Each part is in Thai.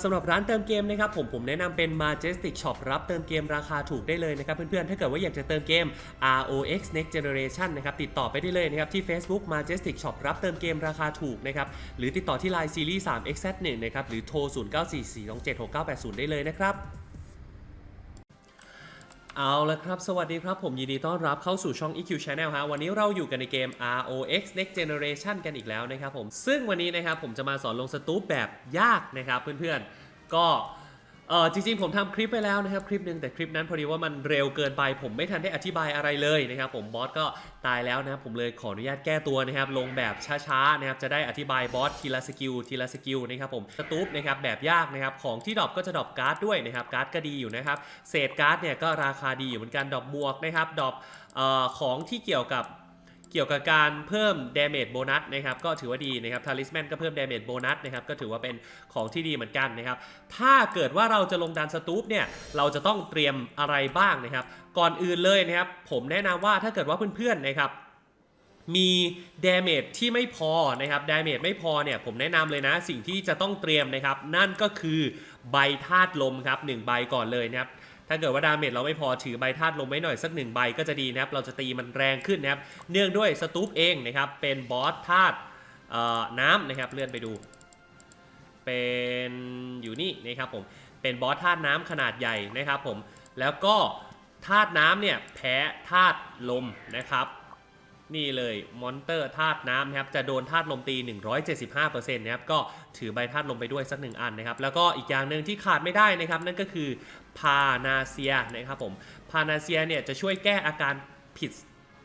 สำหรับร้านเติมเกมนะครับผมผมแนะนำเป็น Majestic Shop รับเติมเกมราคาถูกได้เลยนะครับเพื่อนๆ ถ้าเกิดว่าอยากจะเติมเกม ROX Next Generation นะครับติดต่อไปได้เลยนะครับที่ Facebook Majestic Shop รับเติมเกมราคาถูกนะครับหรือติดต่อที่ Line Series 3 XZ1 นะครับหรือโทร 0944276980 ได้เลยนะครับ เอาละครับ สวัสดีครับ ผมยินดีต้อนรับเข้าสู่ช่อง EQ Channel ฮะ วันนี้เราอยู่กันในเกม ROX Next Generation กันอีกแล้วนะครับผม ซึ่งวันนี้นะครับผมจะมาสอนลงสตูปแบบยากนะครับเพื่อนๆ ก็ เออจริงๆผมทำคลิปไปแล้วนะครับคลิปหนึ่งแต่คลิปนั้นพอดีว่ามันเร็วเกินไป ผมไม่ทันได้อธิบายอะไรเลยนะครับผมบอสก็ตายแล้วนะครับผมเลยขออนุญาตแก้ตัวนะครับลงแบบช้าๆนะครับจะได้อธิบายบอสทีละสกิลทีละสกิลนะครับผมสตูปนะครับแบบยากนะครับของที่ดรอปก็จะดรอปการ์ดด้วยนะครับการ์ดก็ดีอยู่นะครับเศษการ์ดเนี่ยก็ราคาดีอยู่เหมือนกันดรอปบวกนะครับดรอปของที่เกี่ยวกับ เกี่ยวกับการเพิ่ม damage โบนัสนะครับก็ถือว่าดีนะครับ talisman ก็เพิ่ม damage โบนัสนะครับก็ถือว่าเป็นของที่ดีเหมือนกันนะครับถ้าเกิดว่าเราจะลงดันสตูปเนี่ยเราจะต้องเตรียมอะไรบ้างนะครับ ก่อนอื่นเลยนะครับผมแนะนำว่าถ้าเกิดว่าเพื่อนๆนะครับมี damage ที่ไม่พอนะครับ damage ไม่พอเนี่ยผมแนะนำเลยนะสิ่งที่จะต้องเตรียมนะครับ นั่นก็คือใบธาตุลมครับหนึ่งใบก่อนเลยนะครับ ถ้าเกิดว่าดาเมจเราไม่พอถือใบธาตุลมไว้หน่อยสักหนึ่งใบก็จะดีนะครับ เราจะตีมันแรงขึ้นนะครับ เนื่องด้วยสตูปเองนะครับ เป็นบอสธาตุน้ำนะครับ เลื่อนไปดู เป็นอยู่นี่นะครับผม เป็นบอสธาตุน้ำขนาดใหญ่นะครับผม แล้วก็ธาตุน้ำเนี่ยแพ้ธาตุลมนะครับ นี่เลยมอนเตอร์ธาตุน้ำนะครับจะโดนธาตุลมตี 175%นะครับก็ถือใบธาตุลมไปด้วยสักหนึ่งอันนะครับ แล้วก็อีกอย่างหนึ่งที่ขาดไม่ได้นะครับ นั่นก็คือพานาเซียนะครับผมพานาเซียเนี่ยจะช่วยแก้อาการผิด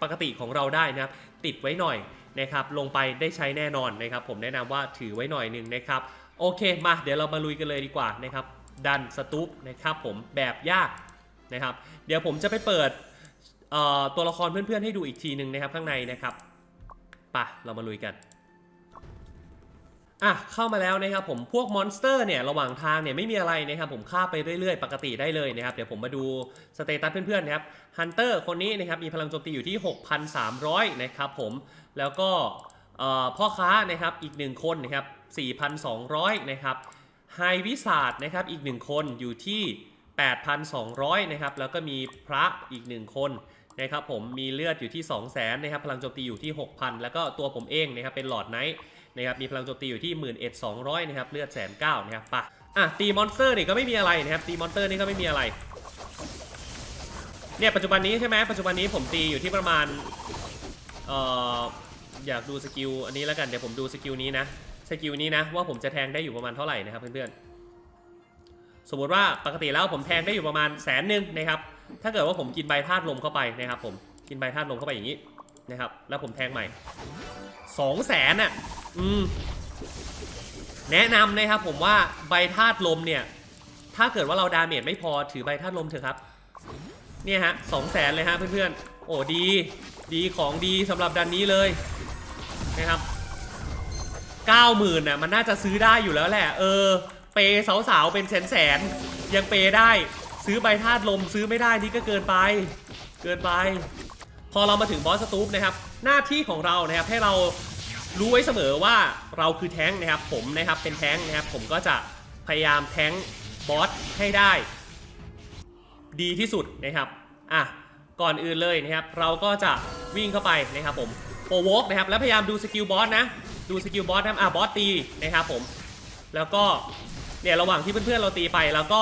ปกติของเราได้นะครับ ติดไว้หน่อยนะครับ ลงไปได้ใช้แน่นอนนะครับ ผมแนะนำว่าถือไว้หน่อยหนึ่งนะครับ โอเคมาเดี๋ยวเรามาลุยกันเลยดีกว่านะครับดันสตูปนะครับผมแบบยากนะครับ เดี๋ยวผมจะไปเปิด ตัวละครเพื่อนๆให้ดูอีกทีหนึ่งนะครับข้างในนะครับปะเรามาลุยกันอะเข้ามาแล้วนะครับผมพวกมอนสเตอร์เนี่ยระหว่างทางเนี่ยไม่มีอะไรนะครับผมฆ่าไปเรื่อยๆ ปกติได้เลยนะครับเดี๋ยวผมมาดูสเตตัสเพื่อนๆนะครับฮันเตอร์คนนี้นะครับมีพลังโจมตีอยู่ที่ 6,300 นะครับผมแล้วก็พ่อค้านะครับอีกหนึ่งคนนะครับ4,200 นะครับไฮวิสาดนะครับอีกหนึ่งคนอยู่ที่ 8,200 นะครับ แล้วก็มีพระอีก 1 คนนะครับผมมีเลือดอยู่ที่ 200,000นะครับพลังโจมตีอยู่ที่ 6,000 แล้วก็ตัวผมเองนะครับเป็นหลอดไนท์นะครับมีพลังโจมตีอยู่ที่ 11,200 นะครับเลือดแสนเก้านะครับปะอะตีมอนสเตอร์นี่ก็ไม่มีอะไรนะครับตีมอนสเตอร์นี่ก็ไม่มีอะไรเนี่ยปัจจุบันนี้ใช่ไหมปัจจุบันนี้ผมตีอยู่ที่ประมาณเอ่ออยากดูสกิลอันนี้แล้วกันเดี๋ยวผมดูสกิลนี้นะสกิลนี้นะว่าผมจะแทงได้อยู่ประมาณเท่าไหร่นะครับเพื่อนๆ สมมติว่าปกติแล้วผมแทงได้อยู่ประมาณแสนหนึ่งนะครับ ถ้าเกิดว่าผมกินใบธาตุลมเข้าไปนะครับ ผมกินใบธาตุลมเข้าไปอย่างนี้นะครับ แล้วผมแทงใหม่สองแสนอะ อืม แนะนำนะครับผมว่าใบธาตุลมเนี่ย ถ้าเกิดว่าเราดาเมจไม่พอถือใบธาตุลมเถอะครับ เนี่ยฮะสองแสนเลยฮะเพื่อนๆ โอ้ดี ดีของดีสำหรับดันนี้เลยนะครับเก้าหมื่นน่ะมันน่าจะซื้อได้อยู่แล้วแหละ เออ เปย์สาวๆเป็นแสนๆยังเปย์ได้ ซื้อใบธาตุลมซื้อไม่ได้นี่ก็เกินไป เกินไป พอเรามาถึงบอสสตูปนะครับ หน้าที่ของเรานะครับให้เรารู้ไว้เสมอว่าเราคือแท้งนะครับ ผมนะครับเป็นแท้งนะครับ ผมก็จะพยายามแท้งบอสให้ได้ ดีที่สุดนะครับอะก่อนอื่นเลยนะครับ เราก็จะวิ่งเข้าไปนะครับผมโปรโวกนะครับแล้วพยายามดูสกิลบอสนะ ดูสกิลบอสนะอะบอสตีนะครับผม แล้วก็ เนี่ยระหว่างที่เพื่อนๆเราตีไปแล้วก็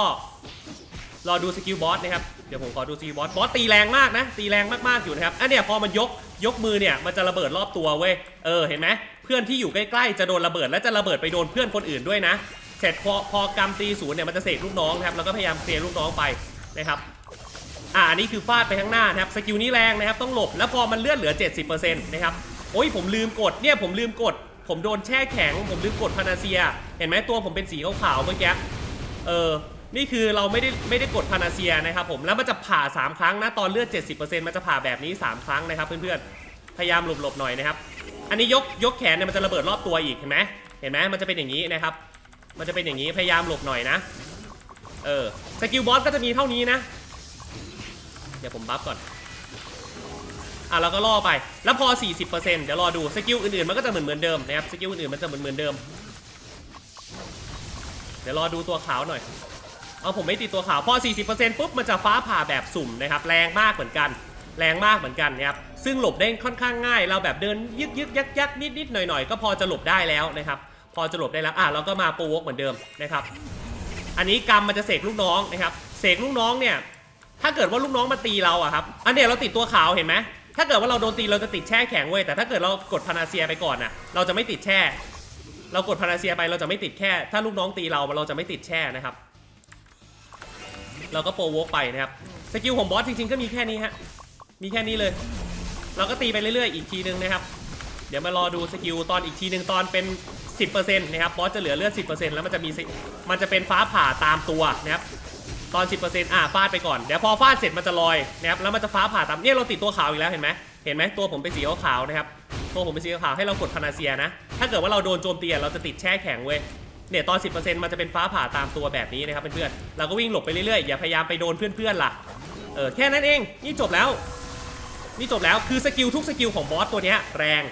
รอดูสกิลบอสนะครับเดี๋ยวผมขอดูสกิลบอสบอสตีแรงมากนะ ตีแรงมากๆอยู่นะครับอันเนี่ยพอมันยกยกมือเนี่ยมันจะระเบิดรอบตัวเว้ยเออเห็นไหมเพื่อนที่อยู่ใกล้ๆจะโดนระเบิดและจะระเบิดไปโดนเพื่อนคนอื่นด้วยนะ เสร็จพอพอกำตีศูนย์เนี่ยมันจะเสกลูกน้องครับแล้วก็พยายามเคลียร์ลูกน้องไปนะครับอ่าอันนี้คือฟาดไปข้างหน้านะครับสกิลนี้แรงนะครับต้องหลบแล้วพอมันเลื่อนเหลือ 70%นะครับโอ้ยผมลืมกดเนี่ยผมลืมกด ผมโดนแช่แข็ง ผมลืมกดพานาเซีย เห็นไหมตัวผมเป็นสีขาวๆเมื่อกี้ เออ นี่คือเราไม่ได้ไม่ได้กดพานาเซียนะครับผม แล้วมันจะผ่า 3 ครั้งนะ ตอนเลือด 70%มันจะผ่าแบบนี้ 3 ครั้งนะครับ เพื่อนๆ พยายามหลบๆหน่อยนะครับ อันนี้ยกยกแขนเนี่ยมันจะระเบิดรอบตัวอีกเห็นไหมเห็นไหมมันจะเป็นอย่างนี้นะครับ มันจะเป็นอย่างนี้ พยายามหลบหน่อยนะ เออ สกิลบอสก็จะมีเท่านี้นะ เดี๋ยวผมบัฟก่อน อะเราก็ล่อไป แล้วพอ 40%เดี๋ยวรอดูสกิลอื่นๆมันก็จะเหมือนเหมือนเดิมนะครับสกิลอื่นๆมันจะเหมือนเหมือนเดิม เดี๋ยวรอดูตัวขาวหน่อยเอาผมไม่ติดตัวขาวพอ 40%ปุ๊บมันจะฟ้าผ่าแบบสุ่มนะครับแรงมากเหมือนกัน แรงมากเหมือนกันนะครับซึ่งหลบได้ค่อนข้างง่าย เราแบบเดินยึกยึกยักยักนิดนิดหน่อยหน่อยก็พอจะหลบได้แล้วนะครับพอจะหลบได้แล้วอะเราก็มาโปรวกเหมือนเดิมนะครับอันนี้กรรมมันจะเสกลูกน้องนะครับเสกลูกน้องเนี่ยถ้าเกิดว่าลูกน้องมาตีเราอะครับอันเนี้ยเราติดตัวขาวเห็นไหม ถ้าเกิดว่าเราโดนตีเราจะติดแช่แข็งเว้ยแต่ถ้าเกิดเรากดพานาเซียไปก่อนอะเราจะไม่ติดแช่ เรากดพานาเซียไปเราจะไม่ติดแค่ ถ้าลูกน้องตีเราเราจะไม่ติดแช่นะครับ เราก็โปรโวกไปนะครับสกิลของบอสจริงๆก็มีแค่นี้ฮะมีแค่นี้เลย เราก็ตีไปเรื่อยๆอีกทีนึงนะครับ เดี๋ยวมารอดูสกิลตอนอีกทีหนึ่งตอนเป็น 10%นะครับบอสจะเหลือเลือด 10%แล้วมันจะมีมันจะเป็นฟ้าผ่าตามตัวนะครับ ตอน 10%อะฟาดไปก่อน เดี๋ยวพอฟาดเสร็จมันจะลอยนะครับแล้วมันจะฟ้าผ่าตามเนี่ยเราติดตัวขาวอีกแล้วเห็นไหมเห็นไหมตัวผมเป็นสีขาวๆนะครับตัวผมเป็นสีขาวให้เรากดพานาเซียนะ ถ้าเกิดว่าเราโดนโจมตีเราจะติดแช่แข็งเว้ยเนี่ยตอน 10%มันจะเป็นฟ้าผ่าตามตัวแบบนี้นะครับเพื่อนๆเราก็วิ่งหลบไปเรื่อยๆอย่าพยายามไปโดนเพื่อนๆล่ะเออแค่นั้นเองนี่จบแล้ว นี่จบแล้วคือสกิลทุกสกิลของบอสตัวเนี้ยแรง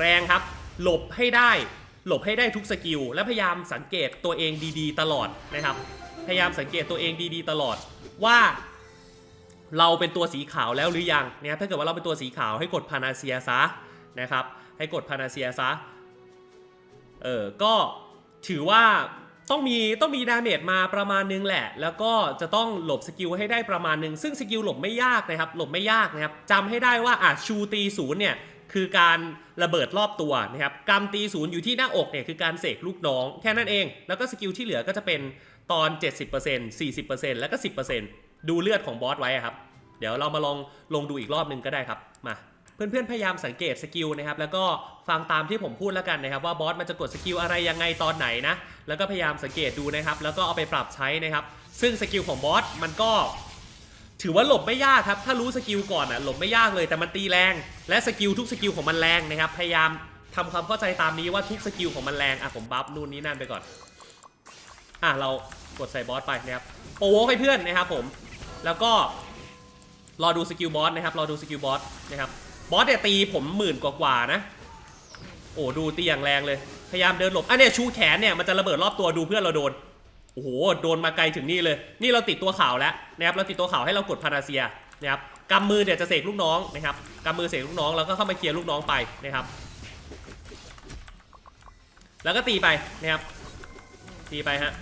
แรงครับ หลบให้ได้หลบให้ได้ทุกสกิลและพยายามสังเกตตัวเองดีๆ ตลอดนะครับ พยายามสังเกตตัวเองดีๆ ตลอดว่าเราเป็นตัวสีขาวแล้วหรือยังเนะครับถ้าเกิดว่าเราเป็นตัวสีขาวให้กดพานาเซียซะนะครับ ให้กดพานาเซียซะเออก็ถือว่าต้องมีต้องมีดาเมจมาประมาณนึงแหละ แล้วก็จะต้องหลบสกิลให้ได้ประมาณนึง ซึ่งสกิลหลบไม่ยากนะครับ หลบไม่ยากนะครับจำให้ได้ว่าอะชูตีศูนย์เนี่ยคือการระเบิดรอบตัวนะครับกำตีศูนย์อยู่ที่หน้าอกเนี่ยคือการเสกลูกน้องแค่นั้นเอง แล้วก็สกิลที่เหลือก็จะเป็น ตอน 70% 40%แล้วก็ 10%ดูเลือดของบอสไว้ครับ เดี๋ยวเรามาลองลงดูอีกรอบหนึงก็ได้ครับ มาเพื่อนๆ พยายามสังเกตสกิลนะครับ แล้วก็ฟังตามที่ผมพูดแล้วกันนะครับ ว่าบอสมันจะกดสกิลอะไรยังไงตอนไหนนะ แล้วก็พยายามสังเกตดูนะครับ แล้วก็เอาไปปรับใช้นะครับ ซึ่งสกิลของบอสมันก็ ถือว่าหลบไม่ยากครับ ถ้ารู้สกิลก่อนอะหลบไม่ยากเลย แต่มันตีแรง และสกิลทุกสกิลของมันแรงนะครับ พยายามทำความเข้าใจตามนี้ว่าทุกสกิลของมันแรงอะผมบัฟนู่นนี่นั่นไปก่อน อะเรากดใส่บอสไปนะครับโปรโวกให้เพื่อนนะครับผม แล้วก็รอดูสกิลบอสนะครับรอดูสกิลบอสนะครับบอสเนี่ยตีผมหมื่นกว่าๆนะ โอ้ดูตีอย่างแรงเลย พยายามเดินหลบอันนี้ชูแขนเนี่ยมันจะระเบิดรอบตัวดูเพื่อนเราโดน โอ้โหโดนมาไกลถึงนี่เลย นี่เราติดตัวขาวแล้วนะครับเราติดตัวขาวให้เรากดพานาเซียนะครับกำมือเนี่ยจะเสกลูกน้องนะครับกำมือเสกลูกน้องแล้วก็เข้ามาเคลียร์ลูกน้องไปนะครับ แล้วก็ตีไปนะครับตีไปฮะ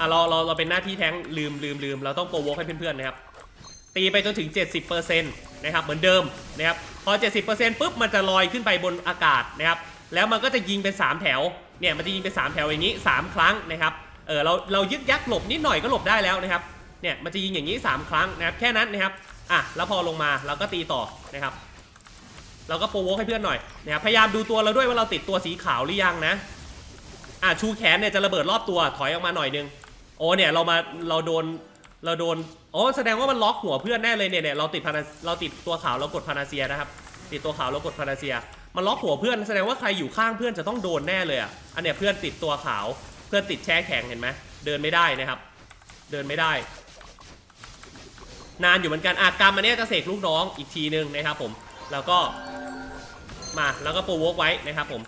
อะเราเราเราเป็นหน้าที่แท้งลืมลืมลืมเราต้องโปรโวกให้เพื่อนๆนะครับ ตีไปจนถึง 70%นะครับเหมือนเดิมนะครับพอ 70%ปุ๊บมันจะลอยขึ้นไปบนอากาศนะครับแล้วมันก็จะยิงเป็น 3 แถวเนี่ยมันจะยิงเป็น 3 แถวอย่างนี้ 3 ครั้งนะครับเออเราเรายึกยักหลบนิดหน่อยก็หลบได้แล้วนะครับเนี่ยมันจะยิงอย่างนี้ 3 ครั้งนะครับแค่นั้นนะครับอะแล้วพอลงมาเราก็ตีต่อนะครับ เราก็โปรโวกให้เพื่อนหน่อยนะครับพยายามดูตัวเราด้วยว่าเราติดตัวสีขาวหรือยังนะอะชูแขนเนี่ยจะระเบิดรอบตัวถอยออกมาหน่อยนึง โอ้เนี่ยเรามาเราโดนเราโดนอ๋อแสดงว่ามันล็อกหัวเพื่อนแน่เลยเนี่ยเนี่ยเราติดพานาเราติดตัวขาวเรากดพานาเซียนะครับ ติดตัวขาวเรากดพานาเซีย มันล็อกหัวเพื่อนแสดงว่าใครอยู่ข้างเพื่อนจะต้องโดนแน่เลยอะอันเนี้ยเพื่อนติดตัวขาว เพื่อนติดแช่แข็งเห็นไหมเดินไม่ได้นะครับ เดินไม่ได้ นานอยู่เหมือนกันอากรรมอันเนี้ยจะเสกลูกน้องอีกทีนึงนะครับผมแล้วก็มาแล้วก็โปรวกไว้นะครับผม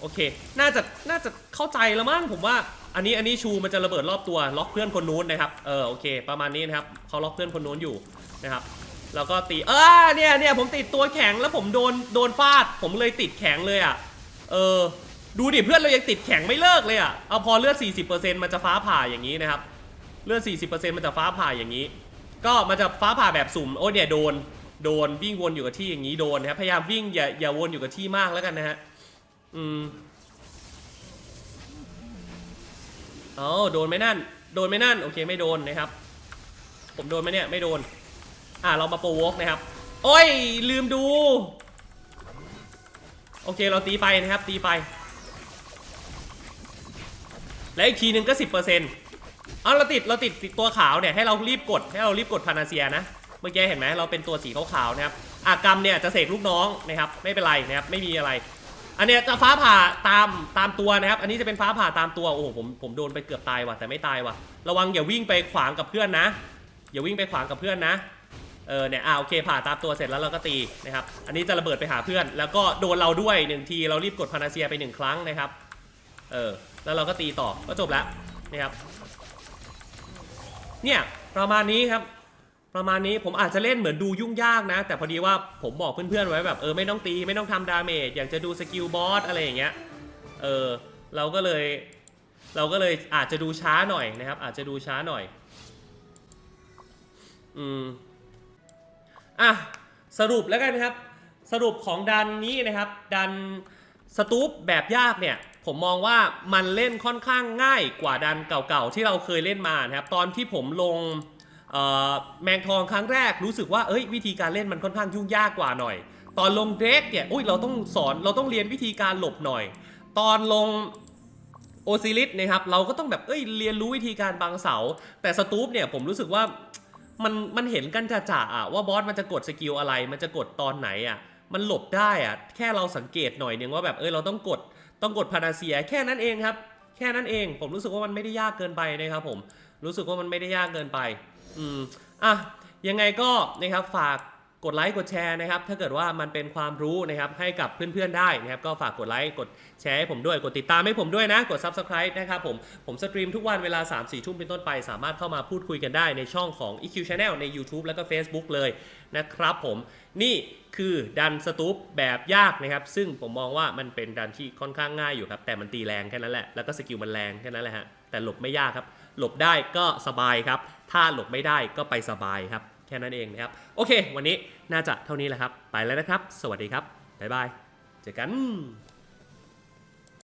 โอเค น่าจะ น่าจะเข้าใจแล้วมั้งผมว่า อันนี้ อันนี้ชูมันจะระเบิดรอบตัว ล็อกเพื่อนคนนู้นนะครับ เออ โอเค ประมาณนี้นะครับเขาล็อกเพื่อนคนนู้นอยู่นะครับ แล้วก็ตี เออเนี่ยเนี่ยผมติดตัวแข็งแล้วผมโดน โดนฟาด ผมเลยติดแข็งเลยอะ เออ ดูดิเพื่อนเรายังติดแข็งไม่เลิกเลยอะ เอาพอเลือด 40%มันจะฟ้าผ่าอย่างนี้นะครับ เลือด 40%มันจะฟ้าผ่าอย่างนี้ ก็มันจะฟ้าผ่าแบบสุ่ม โอ้เนี่ยโดน โดนวิ่งวนอยู่กับที่อย่างนี้โดนนะครับ พยายามวิ่งอย่าอย่าวนอยู่กับที่มากแล้วกันนะฮะ อืมอ๋อโดนไหมนั่น โดนไหมนั่น โอเคไม่โดนนะครับ ผมโดนไหมเนี่ย ไม่โดน อ่าเรามาโปรวกนะครับ โอ้ย ลืมดู โอเคเราตีไปนะครับ ตีไป และอีกทีหนึ่งก็สิบเปอร์เซ็นต์อ๋อเราติดเราติดติดตัวขาวเนี่ยให้เรารีบกดให้เรารีบกดพานาเซียนะ เมื่อกี้เห็นไหมเราเป็นตัวสีขาวๆนะครับ อากรรมเนี่ยจะเสกลูกน้องนะครับ ไม่เป็นไรนะครับ ไม่มีอะไร อันเนี้ยจะฟ้าผ่าตามตามตัวนะครับ อันนี้จะเป็นฟ้าผ่าตามตัวโอ้โหผมผมโดนไปเกือบตายว่ะแต่ไม่ตายว่ะ ระวังอย่าวิ่งไปขวางกับเพื่อนนะ อย่าวิ่งไปขวางกับเพื่อนนะเออเนี่ยอ่าโอเคผ่าตามตัวเสร็จแล้วเราก็ตีนะครับ อันนี้จะระเบิดไปหาเพื่อน แล้วก็โดนเราด้วยหนึ่งทีเรารีบกดพานาเซียไปหนึ่งครั้งนะครับเออแล้วเราก็ตีต่อก็จบแล้วนะครับเนี่ยประมาณนี้ครับ ประมาณนี้ผมอาจจะเล่นเหมือนดูยุ่งยากนะ แต่พอดีว่าผมบอกเพื่อนๆไว้แบบเออไม่ต้องตีไม่ต้องทำดาเมจอยากจะดูสกิลบอสอะไรอย่างเงี้ยเออเราก็เลย เราก็เลยอาจจะดูช้าหน่อยนะครับ อาจจะดูช้าหน่อย อืมอะสรุปแล้วกันครับ สรุปของดันนี้นะครับ ดันสตูปแบบยากเนี่ย ผมมองว่ามันเล่นค่อนข้างง่ายกว่าดันเก่าๆที่เราเคยเล่นมานะครับ ตอนที่ผมลง แมงทองครั้งแรกรู้สึกว่าเอ้ยวิธีการเล่นมันค่อนข้างยุ่งยากกว่าหน่อย ตอนลงเดรกเนี่ยอุ้ยเราต้องสอนเราต้องเรียนวิธีการหลบหน่อย ตอนลงโอซิลิสนะครับเราก็ต้องแบบเอ้ยเรียนรู้วิธีการบังเสา แต่สตูปเนี่ยผมรู้สึกว่ามันมันเห็นกันจ่าๆอะว่าบอสมันจะกดสกิลอะไร มันจะกดตอนไหนอะมันหลบได้อะแค่เราสังเกตหน่อยนึงว่าแบบเอ้ยเราต้องกดต้องกดพานาเซียแค่นั้นเองครับ แค่นั้นเองผมรู้สึกว่ามันไม่ได้ยากเกินไปนะครับผมรู้สึกว่ามันไม่ได้ยากเกินไป อืมอะยังไงก็นะครับฝากกดไลค์กดแชร์นะครับ ถ้าเกิดว่ามันเป็นความรู้นะครับให้กับเพื่อนๆได้นะครับ ก็ฝากกดไลค์กดแชร์ให้ผมด้วยกดติดตามให้ผมด้วยนะ กด Subscribe นะครับผมผมสตรีมทุกวันเวลา 3 4 ทุ่มเป็นต้นไป สามารถเข้ามาพูดคุยกันได้ในช่องของ EQ Channel ใน YouTube แล้วก็ Facebook เลยนะครับผมนี่คือดันสตูปแบบยากนะครับ ซึ่งผมมองว่ามันเป็นดันที่ค่อนข้างง่ายอยู่ครับ แต่มันตีแรงแค่นั้นแหละแล้วก็สกิลมันแรงแค่นั้นแหละฮะแต่หลบไม่ยากครับ หลบได้ก็สบายครับ ถ้าหลบไม่ได้ก็ไปสบายครับ แค่นั้นเองนะครับ โอเค วันนี้น่าจะเท่านี้แหละครับ ไปแล้วนะครับ สวัสดีครับ บ๊ายบาย เจอกัน